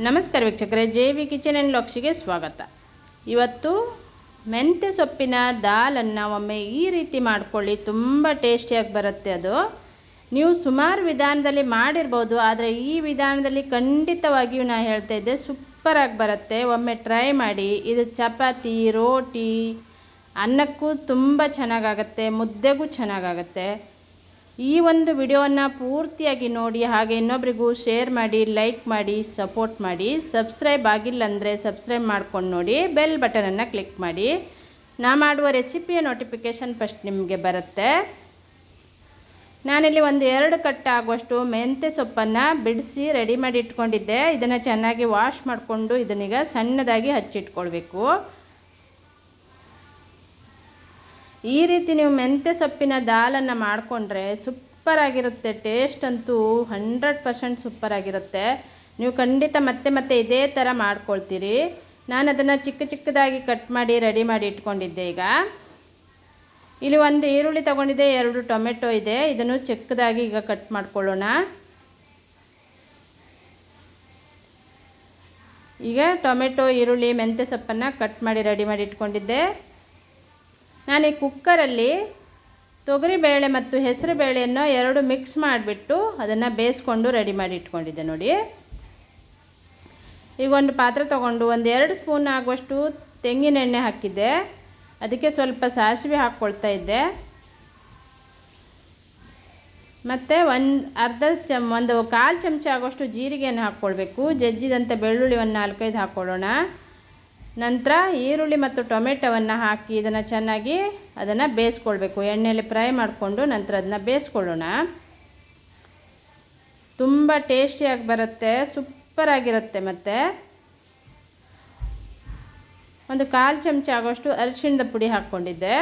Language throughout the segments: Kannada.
ನಮಸ್ಕಾರ ವೀಕ್ಷಕರೇ ಜೆ ವಿ ಕಿಚನ್ ಆ್ಯಂಡ್ ಲಾಕ್ಸಿಗೆ ಸ್ವಾಗತ. ಇವತ್ತು ಮೆಂತ್ಯ ಸೊಪ್ಪಿನ ದಾಲನ್ನು ಒಮ್ಮೆ ಈ ರೀತಿ ಮಾಡ್ಕೊಳ್ಳಿ, ತುಂಬ ಟೇಸ್ಟಿಯಾಗಿ ಬರುತ್ತೆ ಅದು. ನೀವು ಸುಮಾರು ವಿಧಾನದಲ್ಲಿ ಮಾಡಿರ್ಬೋದು, ಆದರೆ ಈ ವಿಧಾನದಲ್ಲಿ ಖಂಡಿತವಾಗಿಯೂ ನಾನು ಹೇಳ್ತಾ ಇದ್ದೆ ಸೂಪರಾಗಿ ಬರುತ್ತೆ. ಒಮ್ಮೆ ಟ್ರೈ ಮಾಡಿ, ಇದು ಚಪಾತಿ, ರೋಟಿ, ಅನ್ನಕ್ಕೂ ತುಂಬ ಚೆನ್ನಾಗಾಗತ್ತೆ, ಮುದ್ದೆಗೂ ಚೆನ್ನಾಗಾಗತ್ತೆ. ಈ ಒಂದು ವಿಡಿಯೋವನ್ನು ಪೂರ್ತಿಯಾಗಿ ನೋಡಿ ಹಾಗೆ ಇನ್ನೊಬ್ರಿಗೂ ಶೇರ್ ಮಾಡಿ ಲೈಕ್ ಮಾಡಿ ಸಪೋರ್ಟ್ ಮಾಡಿ ಸಬ್ಸ್ಕ್ರೈಬ್ ಆಗಿಲ್ಲ ಅಂದರೆ ಸಬ್ಸ್ಕ್ರೈಬ್ ಮಾಡ್ಕೊಂಡು ನೋಡಿ ಬೆಲ್ ಬಟನನ್ನು ಕ್ಲಿಕ್ ಮಾಡಿ. ನಾ ಮಾಡುವ ರೆಸಿಪಿಯ ನೋಟಿಫಿಕೇಷನ್ ಫಸ್ಟ್ ನಿಮಗೆ ಬರುತ್ತೆ. ನಾನಿಲ್ಲಿ ಒಂದು ಎರಡು ಕಟ್ ಆಗುವಷ್ಟು ಮೆಂತ್ಯ ಸೊಪ್ಪನ್ನು ಬಿಡಿಸಿ ರೆಡಿ ಮಾಡಿ ಇಟ್ಕೊಂಡಿದ್ದೆ. ಇದನ್ನು ಚೆನ್ನಾಗಿ ವಾಶ್ ಮಾಡಿಕೊಂಡು ಇದನ್ನೀಗ ಸಣ್ಣದಾಗಿ ಹಚ್ಚಿಟ್ಕೊಳ್ಬೇಕು. ಈ ರೀತಿ ನೀವು ಮೆಂತ್ಯ ಸೊಪ್ಪಿನ ದಾಲನ್ನು ಮಾಡಿಕೊಂಡ್ರೆ ಸೂಪರಾಗಿರುತ್ತೆ ಟೇಸ್ಟ್ ಅಂತೂ ಹಂಡ್ರೆಡ್ ಪರ್ಸೆಂಟ್ ಸೂಪರಾಗಿರುತ್ತೆ ನೀವು ಖಂಡಿತ ಮತ್ತೆ ಮತ್ತೆ ಇದೇ ಥರ ಮಾಡ್ಕೊಳ್ತೀರಿ. ನಾನು ಅದನ್ನು ಚಿಕ್ಕ ಚಿಕ್ಕದಾಗಿ ಕಟ್ ಮಾಡಿ ರೆಡಿ ಮಾಡಿ ಇಟ್ಕೊಂಡಿದ್ದೆ ಈಗ. ಇಲ್ಲಿ ಒಂದು ಈರುಳ್ಳಿ ತಗೊಂಡಿದ್ದೆ, ಎರಡು ಟೊಮೆಟೊ ಇದೆ. ಇದನ್ನು ಚಿಕ್ಕದಾಗಿ ಈಗ ಕಟ್ ಮಾಡ್ಕೊಳ್ಳೋಣ. ಈಗ ಟೊಮೆಟೊ, ಈರುಳ್ಳಿ, ಮೆಂತ್ಯ ಸೊಪ್ಪನ್ನು ಕಟ್ ಮಾಡಿ ರೆಡಿ ಮಾಡಿ ಇಟ್ಕೊಂಡಿದ್ದೆ. ನಾನು ಈ ಕುಕ್ಕರಲ್ಲಿ ತೊಗರಿಬೇಳೆ ಮತ್ತು ಹೆಸರು ಬೇಳೆಯನ್ನು ಎರಡು ಮಿಕ್ಸ್ ಮಾಡಿಬಿಟ್ಟು ಅದನ್ನು ಬೇಯಿಸ್ಕೊಂಡು ರೆಡಿ ಮಾಡಿ ಇಟ್ಕೊಂಡಿದ್ದೆ ನೋಡಿ. ಈಗ ಒಂದು ಪಾತ್ರೆ ತೊಗೊಂಡು ಒಂದು ಎರಡು ಸ್ಪೂನ್ ಆಗುವಷ್ಟು ತೆಂಗಿನ ಎಣ್ಣೆ ಹಾಕಿದ್ದೆ. ಅದಕ್ಕೆ ಸ್ವಲ್ಪ ಸಾಸಿವೆ ಹಾಕ್ಕೊಳ್ತಾ ಇದ್ದೆ. ಮತ್ತು ಒಂದು ಅರ್ಧ ಚಮ್, ಒಂದು ಕಾಲು ಚಮಚ ಆಗುವಷ್ಟು ಜೀರಿಗೆಯನ್ನು ಹಾಕ್ಕೊಳ್ಬೇಕು. ಜಜ್ಜಿದಂಥ ಬೆಳ್ಳುಳ್ಳಿ ಒಂದು ನಾಲ್ಕೈದು ಹಾಕ್ಕೊಳ್ಳೋಣ. ನಂತರ ಈರುಳ್ಳಿ ಮತ್ತು ಟೊಮೆಟೊವನ್ನು ಹಾಕಿ ಇದನ್ನು ಚೆನ್ನಾಗಿ ಅದನ್ನು ಬೇಯಿಸ್ಕೊಳ್ಬೇಕು. ಎಣ್ಣೆಯಲ್ಲಿ ಫ್ರೈ ಮಾಡಿಕೊಂಡು ನಂತರ ಅದನ್ನು ಬೇಯಿಸ್ಕೊಳ್ಳೋಣ. ತುಂಬ ಟೇಸ್ಟಿಯಾಗಿ ಬರುತ್ತೆ ಸೂಪರಾಗಿರುತ್ತೆ ಮತ್ತು. ಒಂದು ಕಾಲು ಚಮಚ ಆಗೋಷ್ಟು ಅರಿಶಿಣದ ಪುಡಿ ಹಾಕ್ಕೊಂಡಿದ್ದೆ.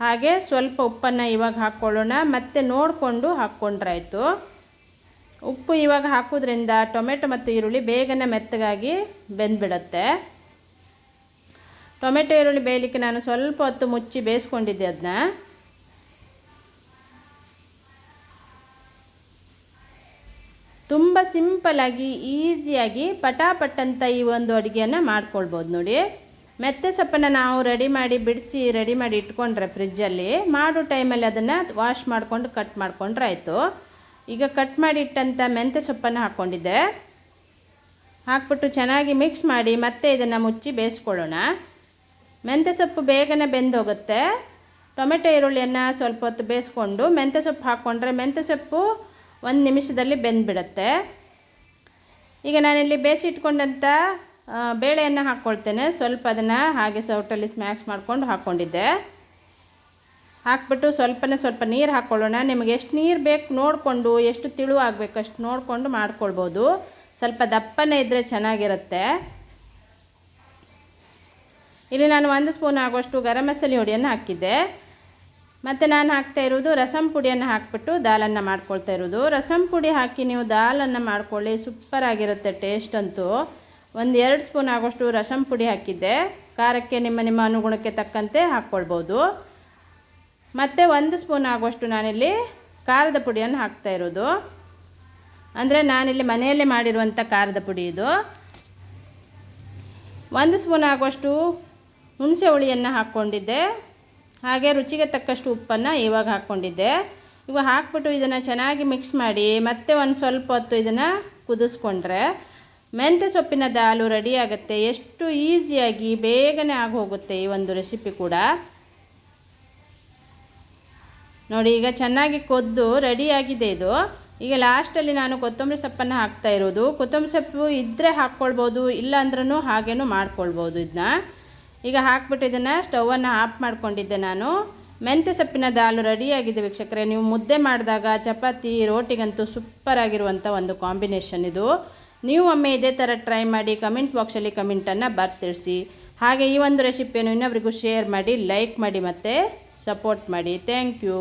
ಹಾಗೆ ಸ್ವಲ್ಪ ಉಪ್ಪನ್ನು ಇವಾಗ ಹಾಕ್ಕೊಳ್ಳೋಣ. ಮತ್ತೆ ನೋಡಿಕೊಂಡು ಹಾಕ್ಕೊಂಡ್ರಾಯಿತು ಉಪ್ಪು ಇವಾಗ ಹಾಕೋದ್ರಿಂದ ಟೊಮೆಟೊ ಮತ್ತು ಈರುಳ್ಳಿ ಬೇಗನೆ ಮೆತ್ತಗಾಗಿ ಬೆಂದ್ಬಿಡತ್ತೆ. ಟೊಮೆಟೊ ಈರುಳ್ಳಿ ಬೇಯಲಿಕ್ಕೆ ನಾನು ಸ್ವಲ್ಪ ಹೊತ್ತು ಮುಚ್ಚಿ ಬೇಯಿಸ್ಕೊಂಡಿದ್ದೆ ಅದನ್ನ ತುಂಬ ಸಿಂಪಲಾಗಿ ಈಸಿಯಾಗಿ ಪಟಾಪಟ್ಟಂಥ ಅಂತ ಈ ಒಂದು ಅಡುಗೆಯನ್ನು ಮಾಡ್ಕೊಳ್ಬೋದು ನೋಡಿ. ಮೆತ್ತೆ ಸೊಪ್ಪನ್ನು ನಾವು ರೆಡಿ ಮಾಡಿ ಬಿಡಿಸಿ ರೆಡಿ ಮಾಡಿ ಇಟ್ಕೊಂಡ್ರೆ ಫ್ರಿಜ್ಜಲ್ಲಿ ಮಾಡೋ ಟೈಮಲ್ಲಿ ಅದನ್ನು ವಾಶ್ ಮಾಡಿಕೊಂಡು ಕಟ್ ಮಾಡಿಕೊಂಡ್ರೆ ಆಯಿತು. ಈಗ ಕಟ್ ಮಾಡಿ ಇಟ್ಟಂಥ ಮೆಂತ್ಯ ಸೊಪ್ಪನ್ನು ಹಾಕ್ಕೊಂಡಿದ್ದೆ ಹಾಕ್ಬಿಟ್ಟು ಚೆನ್ನಾಗಿ ಮಿಕ್ಸ್ ಮಾಡಿ ಮತ್ತೆ ಇದನ್ನು ಮುಚ್ಚಿ ಬೇಯಿಸ್ಕೊಳ್ಳೋಣ. ಮೆಂತ್ಯ ಸೊಪ್ಪು ಬೇಗನೆ ಬೆಂದೋಗುತ್ತೆ. ಟೊಮೆಟೊ ಈರುಳ್ಳಿಯನ್ನು ಸ್ವಲ್ಪ ಹೊತ್ತು ಬೇಯಿಸ್ಕೊಂಡು ಮೆಂತ್ಯ ಸೊಪ್ಪು ಹಾಕ್ಕೊಂಡ್ರೆ ಮೆಂತ್ಯ ಸೊಪ್ಪು ಒಂದು ನಿಮಿಷದಲ್ಲಿ ಬೆಂದುಬಿಡುತ್ತೆ. ಈಗ ನಾನಿಲ್ಲಿ ಬೇಯಿಸಿಟ್ಕೊಂಡಂಥ ಬೇಳೆಯನ್ನು ಹಾಕ್ಕೊಳ್ತೇನೆ ಸ್ವಲ್ಪ ಅದನ್ನು ಹಾಗೆ ಸೌಟಲ್ಲಿ ಸ್ಮ್ಯಾಕ್ಸ್ ಮಾಡಿಕೊಂಡು ಹಾಕ್ಕೊಂಡಿದ್ದೆ ಹಾಕ್ಬಿಟ್ಟು ಸ್ವಲ್ಪನೇ ಸ್ವಲ್ಪ ನೀರು ಹಾಕ್ಕೊಳ್ಳೋಣ ನಿಮಗೆ ಎಷ್ಟು ನೀರು ಬೇಕು ನೋಡಿಕೊಂಡು, ಎಷ್ಟು ತಿಳು ಆಗಬೇಕು ಅಷ್ಟು ನೋಡಿಕೊಂಡು ಮಾಡ್ಕೊಳ್ಬೋದು. ಸ್ವಲ್ಪ ದಪ್ಪನೇ ಇದ್ದರೆ ಚೆನ್ನಾಗಿರುತ್ತೆ. ಇಲ್ಲಿ ನಾನು ಒಂದು ಸ್ಪೂನ್ ಆಗುವಷ್ಟು ಗರಂ ಮಸಾಲೆ ಹುಡಿಯನ್ನು ಹಾಕಿದ್ದೆ. ಮತ್ತು ನಾನು ಹಾಕ್ತಾ ಇರೋದು ರಸಂ ಪುಡಿಯನ್ನು ಹಾಕ್ಬಿಟ್ಟು ದಾಲನ್ನು ಮಾಡ್ಕೊಳ್ತಾ ಇರೋದು ರಸಂ ಪುಡಿ ಹಾಕಿ ನೀವು ದಾಲನ್ನು ಮಾಡ್ಕೊಳ್ಳಿ ಸೂಪರಾಗಿರುತ್ತೆ ಟೇಸ್ಟ್ ಅಂತೂ. ಒಂದು ಎರಡು ಸ್ಪೂನ್ ಆಗೋಷ್ಟು ರಸಂ ಪುಡಿ ಹಾಕಿದ್ದೆ. ಖಾರಕ್ಕೆ ನಿಮ್ಮ ನಿಮ್ಮ ಅನುಗುಣಕ್ಕೆ ತಕ್ಕಂತೆ ಹಾಕ್ಕೊಳ್ಬೋದು. ಮತ್ತು ಒಂದು ಸ್ಪೂನ್ ಆಗುವಷ್ಟು ನಾನಿಲ್ಲಿ ಖಾರದ ಪುಡಿಯನ್ನು ಹಾಕ್ತಾ ಇರೋದು ಅಂದರೆ ನಾನಿಲ್ಲಿ ಮನೆಯಲ್ಲೇ ಮಾಡಿರುವಂಥ ಖಾರದ ಪುಡಿ ಇದು. ಒಂದು ಸ್ಪೂನ್ ಆಗುವಷ್ಟು ಹುಣಸೆ ಹುಳಿಯನ್ನು ಹಾಕ್ಕೊಂಡಿದ್ದೆ. ಹಾಗೆ ರುಚಿಗೆ ತಕ್ಕಷ್ಟು ಉಪ್ಪನ್ನು ಇವಾಗ ಹಾಕ್ಕೊಂಡಿದ್ದೆ. ಇವಾಗ ಹಾಕ್ಬಿಟ್ಟು ಇದನ್ನು ಚೆನ್ನಾಗಿ ಮಿಕ್ಸ್ ಮಾಡಿ ಮತ್ತೆ ಒಂದು ಸ್ವಲ್ಪ ಹೊತ್ತು ಇದನ್ನು ಕುದಿಸ್ಕೊಂಡ್ರೆ ಮೆಂತ್ಯ ಸೊಪ್ಪಿನ ದಾಲು ರೆಡಿ ಆಗುತ್ತೆ. ಎಷ್ಟು ಈಸಿಯಾಗಿ ಬೇಗನೆ ಆಗಿ ಹೋಗುತ್ತೆ ಈ ಒಂದು ರೆಸಿಪಿ ಕೂಡ. ನೋಡಿ, ಈಗ ಚೆನ್ನಾಗಿ ಕೊದ್ದು ರೆಡಿಯಾಗಿದೆ ಇದು. ಈಗ ಲಾಸ್ಟಲ್ಲಿ ನಾನು ಕೊತ್ತಂಬರಿ ಸೊಪ್ಪನ್ನು ಹಾಕ್ತಾ ಇರೋದು. ಕೊತ್ತಂಬರಿ ಸೊಪ್ಪು ಇದ್ದರೆ ಹಾಕ್ಕೊಳ್ಬೋದು, ಇಲ್ಲ ಅಂದ್ರೂ ಹಾಗೇನೂ ಮಾಡ್ಕೊಳ್ಬೋದು ಇದನ್ನ. ಈಗ ಹಾಕ್ಬಿಟ್ಟು ಇದನ್ನು ಸ್ಟವನ್ನು ಆಫ್ ಮಾಡಿಕೊಂಡಿದ್ದೆ ನಾನು. ಮೆಂತ್ಯ ಸೊಪ್ಪಿನ ದಾಲು ರೆಡಿಯಾಗಿದೆ ವೀಕ್ಷಕರೇ. ನೀವು ಮುದ್ದೆ ಮಾಡಿದಾಗ ಚಪಾತಿ, ರೋಟಿಗಂತೂ ಸೂಪರಾಗಿರುವಂಥ ಒಂದು ಕಾಂಬಿನೇಷನ್ ಇದು. ನೀವು ಒಮ್ಮೆ ಇದೇ ಥರ ಟ್ರೈ ಮಾಡಿ ಕಮೆಂಟ್ ಬಾಕ್ಸಲ್ಲಿ ಕಮೆಂಟನ್ನು ಬರ್ತಿರಿಸಿ. ಹಾಗೆ ಈ ಒಂದು ರೆಸಿಪಿಯನ್ನು ಇನ್ನೊಬ್ರಿಗೂ ಶೇರ್ ಮಾಡಿ ಲೈಕ್ ಮಾಡಿ ಮತ್ತು ಸಪೋರ್ಟ್ ಮಾಡಿ. Thank you